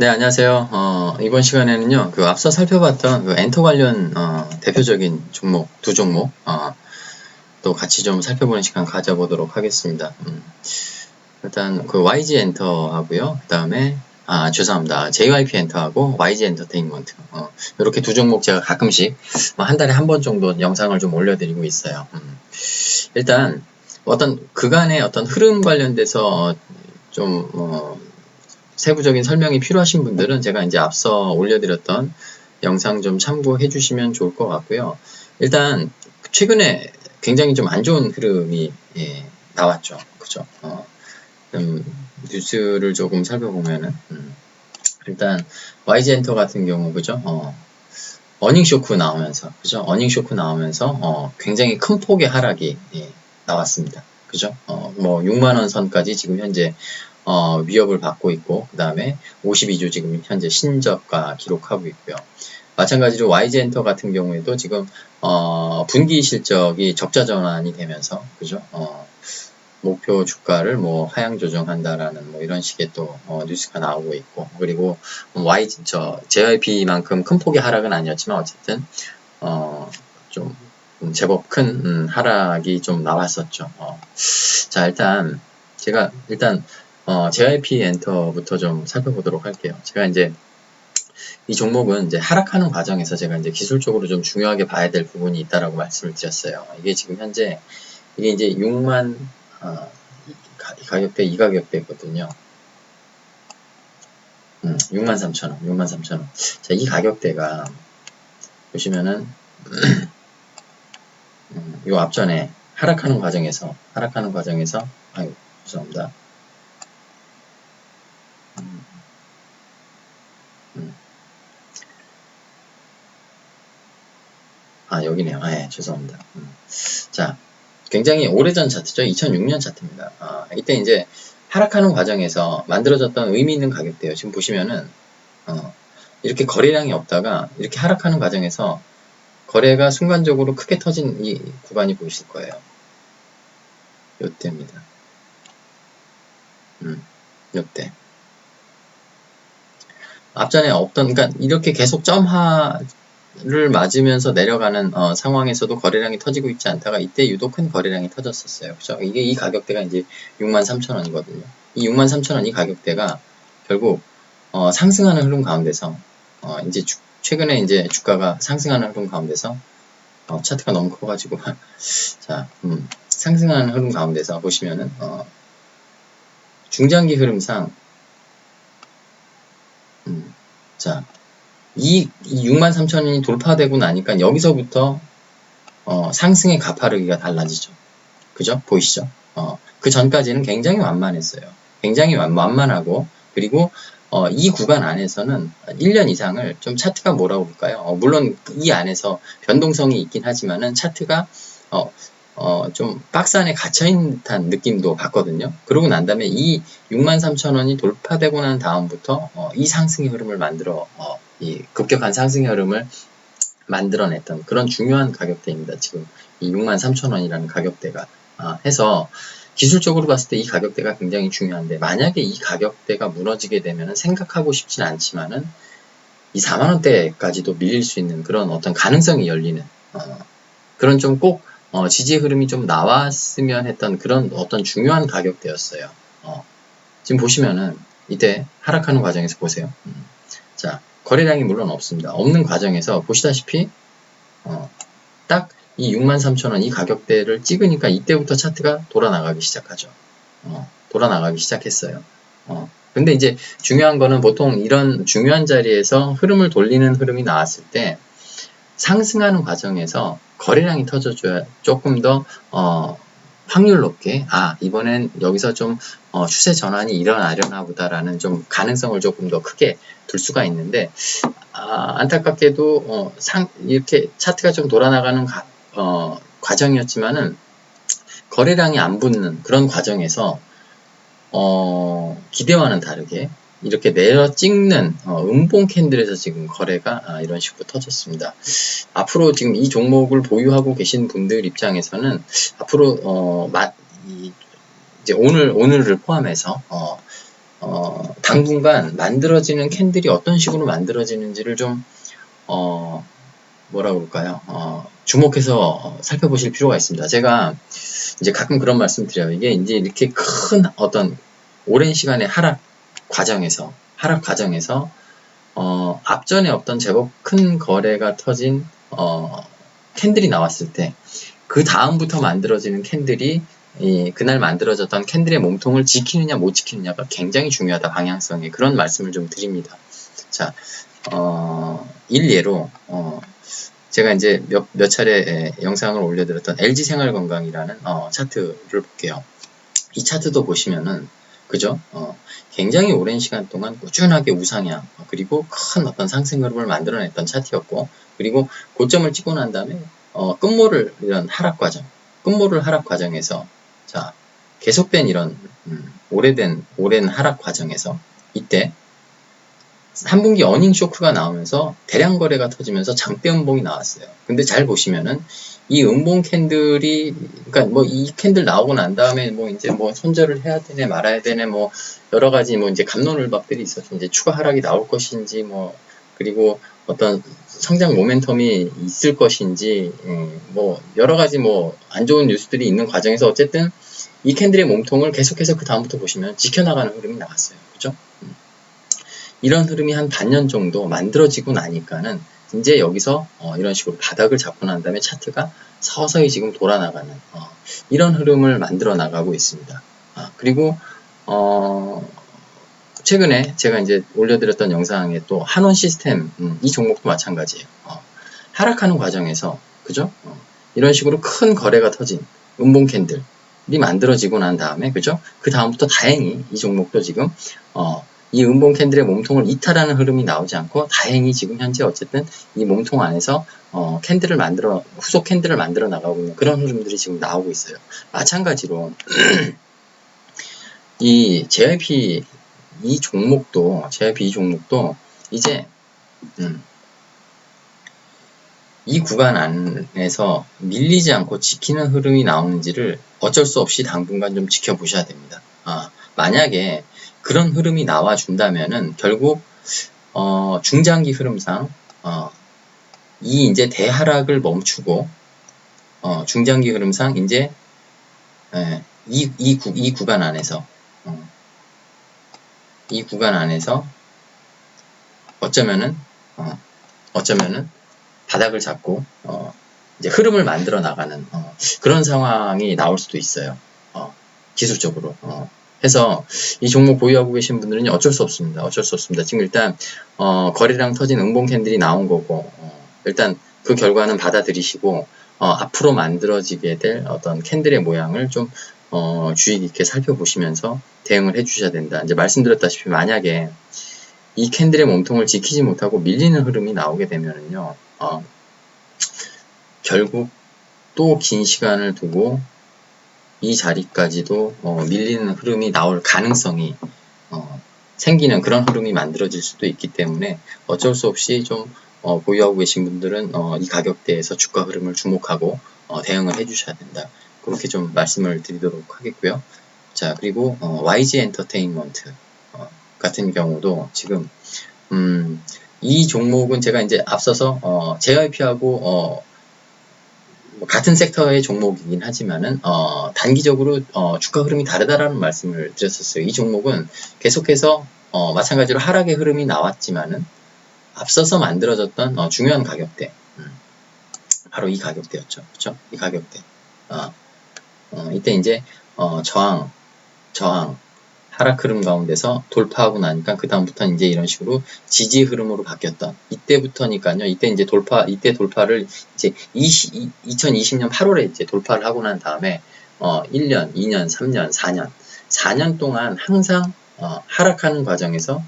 네, 안녕하세요. 어, 이번 시간에는요, 그 앞서 살펴봤던 그 엔터 관련 어, 대표적인 종목, 두 종목, 어, 또 같이 좀 살펴보는 시간 가져보도록 하겠습니다. 음, 일단 그 YG 엔터 하고요. 그 다음에 아 죄송합니다. JYP 엔터하고 YG 엔터테인먼트 어, 이렇게 두 종목 제가 가끔씩 뭐한 달에 한 번 정도 영상을 좀 올려드리고 있어요. 음, 일단 어떤 그간의 어떤 흐름 관련돼서 좀 어, 세부적인 설명이 필요하신 분들은 제가 이제 앞서 올려드렸던 영상 좀 참고해 주시면 좋을 것 같고요. 일단 최근에 굉장히 좀 안 좋은 흐름이 예, 나왔죠. 그죠? 어, 음, 뉴스를 조금 살펴보면은 음, 일단 YG 엔터 같은 경우 그죠? 어, 어닝 쇼크 나오면서 그죠? 어닝 쇼크 나오면서 어, 굉장히 큰 폭의 하락이 예, 나왔습니다. 그죠? 어, 뭐 6만 원 선까지 지금 현재 어, 위협을 받고 있고 그 다음에 52주 지금 현재 신저가 기록하고 있고요. 마찬가지로 YG엔터 같은 경우에도 지금 어, 분기 실적이 적자 전환이 되면서 그죠? 어, 목표 주가를 뭐 하향 조정한다라는 뭐 이런 식의 또 어, 뉴스가 나오고 있고 그리고 Y 저 JYP만큼 큰 폭의 하락은 아니었지만 어쨌든 어, 좀 제법 큰 음, 하락이 좀 나왔었죠. 어. 자 일단 제가 일단 어, JYP 엔터부터 좀 살펴보도록 할게요. 제가 이제 이 종목은 이제 하락하는 과정에서 제가 이제 기술적으로 좀 중요하게 봐야 될 부분이 있다라고 말씀을 드렸어요. 이게 지금 현재 이게 이제 6만 어, 이 가격대 이 가격대거든요. 음, 6만 3천 원, 6만 3천 원. 자, 이 가격대가 보시면은 음, 요 앞전에 하락하는 과정에서 하락하는 과정에서 아유 죄송합니다. 아, 여기네요. 아, 예, 죄송합니다. 음. 자, 굉장히 오래전 차트죠. 2006년 차트입니다. 아, 이때 이제 하락하는 과정에서 만들어졌던 의미 있는 가격대요. 지금 보시면은, 어, 이렇게 거래량이 없다가 이렇게 하락하는 과정에서 거래가 순간적으로 크게 터진 이 구간이 보이실 거예요. 요때입니다. 음, 요때. 앞전에 없던, 그러니까 이렇게 계속 점하, 를 맞으면서 내려가는 어, 상황에서도 거래량이 터지고 있지 않다가 이때 유독 큰 거래량이 터졌었어요. 그죠? 이게 이 가격대가 이제 63,000원이거든요. 이 63,000원 이 가격대가 결국 어, 상승하는 흐름 가운데서 어, 이제 주, 최근에 이제 주가가 상승하는 흐름 가운데서 어, 차트가 너무 커가지고 자 음, 상승하는 흐름 가운데서 보시면은 어, 중장기 흐름상 음, 자 이, 6만 3천 원이 돌파되고 나니까 여기서부터 어, 상승의 가파르기가 달라지죠. 그죠? 보이시죠? 어, 그 전까지는 굉장히 완만했어요. 굉장히 완, 만하고 그리고 어, 이 구간 안에서는 1년 이상을 좀 차트가 뭐라고 볼까요? 어, 물론 이 안에서 변동성이 있긴 하지만은 차트가 어, 어, 좀 박스 안에 갇혀있는 듯한 느낌도 받거든요. 그러고 난 다음에 이 63,000원이 돌파되고 난 다음부터 어, 이 상승의 흐름을 만들어 어, 이 급격한 상승 흐름을 만들어냈던 그런 중요한 가격대입니다. 지금 이 63,000원이라는 가격대가 아, 해서 기술적으로 봤을 때 이 가격대가 굉장히 중요한데 만약에 이 가격대가 무너지게 되면 생각하고 싶진 않지만은 이 4만 원대까지도 밀릴 수 있는 그런 어떤 가능성이 열리는 어, 그런 좀꼭 어, 지지 흐름이 좀 나왔으면 했던 그런 어떤 중요한 가격대였어요. 어, 지금 보시면은 이때 하락하는 과정에서 보세요. 음, 자 거래량이 물론 없습니다. 없는 과정에서 보시다시피 어, 딱 이 63,000원 이 가격대를 찍으니까 이때부터 차트가 돌아나가기 시작하죠. 어, 돌아나가기 시작했어요. 어, 근데 이제 중요한 거는 보통 이런 중요한 자리에서 흐름을 돌리는 흐름이 나왔을 때 상승하는 과정에서 거래량이 터져줘야 조금 더 어, 확률 높게 아 이번엔 여기서 좀 어, 추세 전환이 일어나려나 보다라는 좀 가능성을 조금 더 크게 둘 수가 있는데 아, 안타깝게도 어, 상 이렇게 차트가 좀 돌아나가는 가, 어, 과정이었지만은 거래량이 안 붙는 그런 과정에서 어, 기대와는 다르게 이렇게 내려 찍는 어, 음봉 캔들에서 지금 거래가 아, 이런 식으로 터졌습니다. 앞으로 지금 이 종목을 보유하고 계신 분들 입장에서는 앞으로 어, 마, 이, 이제 오늘 오늘을 포함해서 어, 어, 당분간 만들어지는 캔들이 어떤 식으로 만들어지는지를 좀, 어, 뭐라 그럴까요? 어, 주목해서 살펴보실 필요가 있습니다. 제가 이제 가끔 그런 말씀 드려요. 이게 이제 이렇게 큰 어떤 오랜 시간의 하락 과정에서, 하락 과정에서, 어, 앞전에 없던 제법 큰 거래가 터진, 어, 캔들이 나왔을 때, 그 다음부터 만들어지는 캔들이 이, 그날 만들어졌던 캔들의 몸통을 지키느냐 못 지키느냐가 굉장히 중요하다 방향성에 그런 말씀을 좀 드립니다. 자, 어, 일예로 어, 제가 이제 몇, 몇 차례 영상을 올려드렸던 LG 생활건강이라는 어, 차트를 볼게요. 이 차트도 보시면은 그죠? 어, 굉장히 오랜 시간 동안 꾸준하게 우상향 그리고 큰 어떤 상승 흐름을 만들어냈던 차트였고 그리고 고점을 찍고 난 다음에 어, 끝모를 이런 하락 과정 끝모를 하락 과정에서 자, 계속된 이런 음, 오래된 오랜 하락 과정에서 이때 3분기 어닝 쇼크가 나오면서 대량 거래가 터지면서 장대 음봉이 나왔어요. 근데 잘 보시면은 이 음봉 캔들이 그러니까 뭐 이 캔들 나오고 난 다음에 뭐 이제 뭐 손절을 해야 되네 말아야 되네 뭐 여러 가지 뭐 이제 감론을박들이 있어서 이제 추가 하락이 나올 것인지 뭐 그리고 어떤 성장 모멘텀이 있을 것인지 음, 뭐 여러 가지 뭐 안 좋은 뉴스들이 있는 과정에서 어쨌든 이 캔들의 몸통을 계속해서 그 다음부터 보시면 지켜나가는 흐름이 나왔어요. 그죠? 음. 이런 흐름이 한 반년 정도 만들어지고 나니까는 이제 여기서 어, 이런 식으로 바닥을 잡고 난 다음에 차트가 서서히 지금 돌아나가는 어, 이런 흐름을 만들어 나가고 있습니다. 아, 그리고 어, 최근에 제가 이제 올려드렸던 영상에 또 한원 시스템 음, 이 종목도 마찬가지예요. 어, 하락하는 과정에서 그죠? 어, 이런 식으로 큰 거래가 터진 음봉 캔들이 만들어지고 난 다음에 그죠? 그 다음부터 다행히 이 종목도 지금 어, 이 음봉 캔들의 몸통을 이탈하는 흐름이 나오지 않고 다행히 지금 현재 어쨌든 이 몸통 안에서 어, 캔들을 만들어 후속 캔들을 만들어 나가고 있는 그런 흐름들이 지금 나오고 있어요. 마찬가지로 이 JYP 이 종목도 JYP 이 종목도 이제 음, 이 구간 안에서 밀리지 않고 지키는 흐름이 나오는지를 어쩔 수 없이 당분간 좀 지켜보셔야 됩니다. 아, 만약에 그런 흐름이 나와준다면은 결국 어, 중장기 흐름상 어, 이 이제 대하락을 멈추고 어, 중장기 흐름상 이제 예, 이, 이, 구, 이 구간 안에서 어, 이 구간 안에서 어쩌면은 어, 어쩌면은 바닥을 잡고 어, 이제 흐름을 만들어 나가는 어, 그런 상황이 나올 수도 있어요. 어, 기술적으로. 어, 해서 이 종목 보유하고 계신 분들은 어쩔 수 없습니다. 어쩔 수 없습니다. 지금 일단 어, 거래량 터진 응봉 캔들이 나온 거고 어, 일단 그 결과는 받아들이시고 어, 앞으로 만들어지게 될 어떤 캔들의 모양을 좀 어, 주의 깊게 살펴보시면서 대응을 해주셔야 된다. 이제 말씀드렸다시피 만약에 이 캔들의 몸통을 지키지 못하고 밀리는 흐름이 나오게 되면은요, 어, 결국 또 긴 시간을 두고 이 자리까지도 어, 밀리는 흐름이 나올 가능성이 어, 생기는 그런 흐름이 만들어질 수도 있기 때문에 어쩔 수 없이 좀 어, 보유하고 계신 분들은 어, 이 가격대에서 주가 흐름을 주목하고 어, 대응을 해주셔야 된다. 그렇게 좀 말씀을 드리도록 하겠고요. 자 그리고 어, YG 엔터테인먼트 어, 같은 경우도 지금 음, 이 종목은 제가 이제 앞서서 어, JYP하고 어, 뭐 같은 섹터의 종목이긴 하지만은 어, 단기적으로 어, 주가 흐름이 다르다라는 말씀을 드렸었어요. 이 종목은 계속해서 어, 마찬가지로 하락의 흐름이 나왔지만은 앞서서 만들어졌던 어, 중요한 가격대 음, 바로 이 가격대였죠. 그렇죠? 이 가격대. 어, 어, 이때 이제 어, 저항, 저항, 하락 흐름 가운데서 돌파하고 나니까 그 다음부터 이제 이런 식으로 지지 흐름으로 바뀌었던 이때부터니까요. 이때 이제 돌파 이때 돌파를 이제 20, 2020년 8월에 이제 돌파를 하고 난 다음에 어 1년, 2년, 3년, 4년 4년 동안 항상 어, 하락하는 과정에서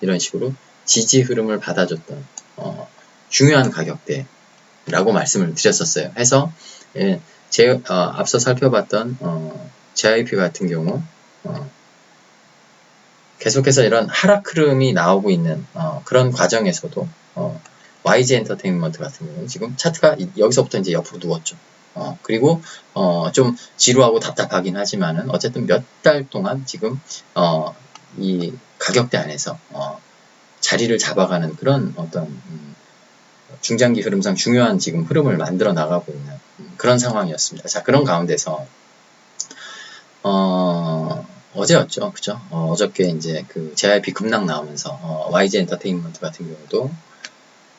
이런 식으로 지지 흐름을 받아줬던 어, 중요한 가격대라고 말씀을 드렸었어요. 해서 예, 제 어, 앞서 살펴봤던 어, JIP 같은 경우 어, 계속해서 이런 하락 흐름이 나오고 있는 어, 그런 과정에서도 어, YG 엔터테인먼트 같은 경우는 지금 차트가 여기서부터 이제 옆으로 누웠죠. 어, 그리고 어, 좀 지루하고 답답하긴 하지만은 어쨌든 몇 달 동안 지금 어, 이 가격대 안에서 어, 자리를 잡아가는 그런 어떤 음, 중장기 흐름상 중요한 지금 흐름을 만들어 나가고 있는 음, 그런 상황이었습니다. 자 그런 가운데서 어, 어제였죠, 그죠? 어, 저께 이제 그 JYP 급락 나오면서 어, YG 엔터테인먼트 같은 경우도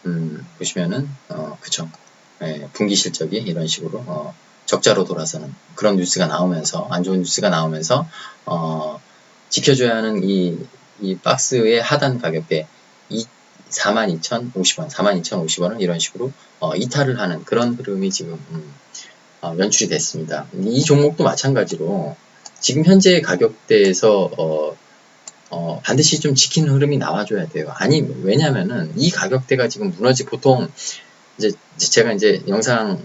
음, 보시면은 어, 그죠? 예, 분기 실적이 이런 식으로 어, 적자로 돌아서는 그런 뉴스가 나오면서 안 좋은 뉴스가 나오면서 어, 지켜줘야 하는 이, 이 박스의 하단 가격대 42,050원, 42,050원을 이런 식으로 어, 이탈을 하는 그런 흐름이 지금 음, 어, 연출이 됐습니다. 이 종목도 마찬가지로 지금 현재 가격대에서 어, 어, 반드시 좀 지키는 흐름이 나와줘야 돼요. 아니 왜냐면은 이 가격대가 지금 무너지 보통 이제 제가 이제 영상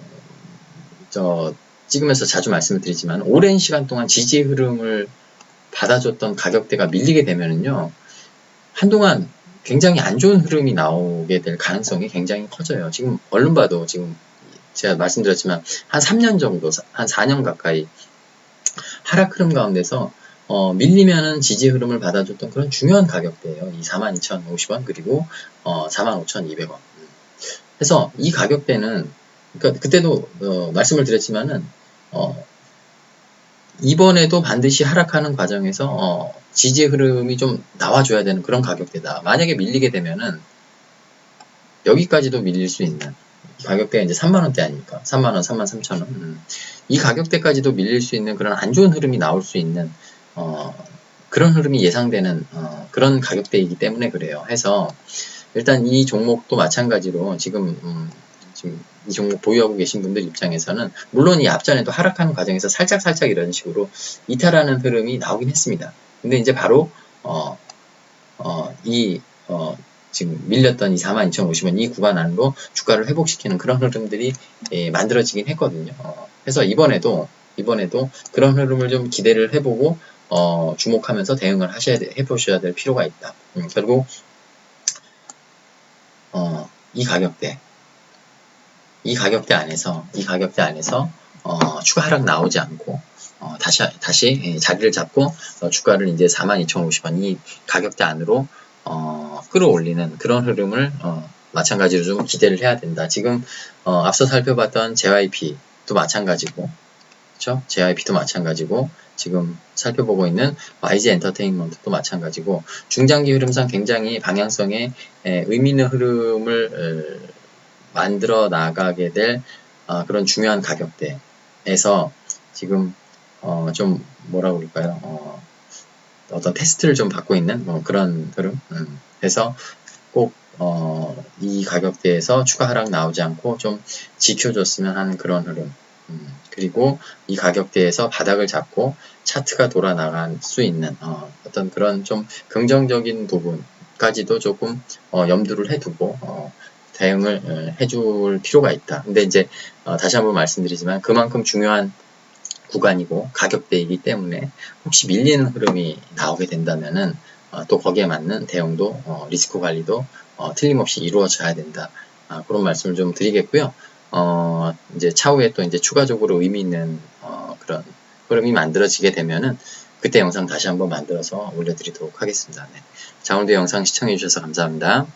저 찍으면서 자주 말씀을 드리지만 오랜 시간 동안 지지 흐름을 받아줬던 가격대가 밀리게 되면은요 한동안 굉장히 안 좋은 흐름이 나오게 될 가능성이 굉장히 커져요. 지금 얼른 봐도 지금 제가 말씀드렸지만 한 3년 정도, 한 4년 가까이 하락 흐름 가운데서 어, 밀리면은 지지 흐름을 받아줬던 그런 중요한 가격대예요. 이 42,050원 그리고 어, 45,200원. 그래서 이 가격대는 그러니까 그때도 어, 말씀을 드렸지만은 어, 이번에도 반드시 하락하는 과정에서 어, 지지 흐름이 좀 나와줘야 되는 그런 가격대다. 만약에 밀리게 되면은 여기까지도 밀릴 수 있는 가격대가 이제 3만 원대 아닙니까? 3만 원, 3만 3천 원. 음. 이 가격대까지도 밀릴 수 있는 그런 안 좋은 흐름이 나올 수 있는 어, 그런 흐름이 예상되는 어, 그런 가격대이기 때문에 그래요. 해서 일단 이 종목도 마찬가지로 지금 음, 지금 이 종목 보유하고 계신 분들 입장에서는 물론 이 앞전에도 하락하는 과정에서 살짝 살짝 이런 식으로 이탈하는 흐름이 나오긴 했습니다. 근데 이제 바로 어, 어, 이 어, 지금 밀렸던 이 42,050원 이 구간 안으로 주가를 회복시키는 그런 흐름들이 예, 만들어지긴 했거든요. 어, 그래서 이번에도 이번에도 그런 흐름을 좀 기대를 해보고 어, 주목하면서 대응을 하셔야 돼, 해보셔야 될 필요가 있다. 음, 결국 어, 이 가격대 이 가격대 안에서 이 가격대 안에서 어, 추가 하락 나오지 않고 어, 다시 다시 예, 자리를 잡고 어, 주가를 이제 42,050원 이 가격대 안으로 어, 끌어올리는 그런 흐름을 어, 마찬가지로 좀 기대를 해야 된다. 지금 어, 앞서 살펴봤던 JYP도 마찬가지고, 그렇죠? JYP도 마찬가지고, 지금 살펴보고 있는 YG 엔터테인먼트도 마찬가지고, 중장기 흐름상 굉장히 방향성에 에, 의미 있는 흐름을 에, 만들어 나가게 될 어, 그런 중요한 가격대에서 지금 어, 좀 뭐라 그럴까요? 어, 어떤 테스트를 좀 받고 있는 뭐 그런 흐름. 음, 그래서 꼭 어, 이 가격대에서 추가 하락 나오지 않고 좀 지켜줬으면 하는 그런 흐름. 음, 그리고 이 가격대에서 바닥을 잡고 차트가 돌아 나갈 수 있는 어, 떤 그런 좀 긍정적인 부분까지도 조금 어, 염두를 해두고 어, 대응을 어, 해줄 필요가 있다. 근데 이제 어, 다시 한번 말씀드리지만 그만큼 중요한 구간이고 가격대이기 때문에 혹시 밀리는 흐름이 나오게 된다면은 어, 또 거기에 맞는 대응도 어, 리스크 관리도 어, 틀림없이 이루어져야 된다. 아, 그런 말씀을 좀 드리겠고요. 어, 이제 차후에 또 이제 추가적으로 의미 있는 어, 그런 흐름이 만들어지게 되면은 그때 영상 다시 한번 만들어서 올려드리도록 하겠습니다. 네. 자, 오늘도 영상 시청해주셔서 감사합니다.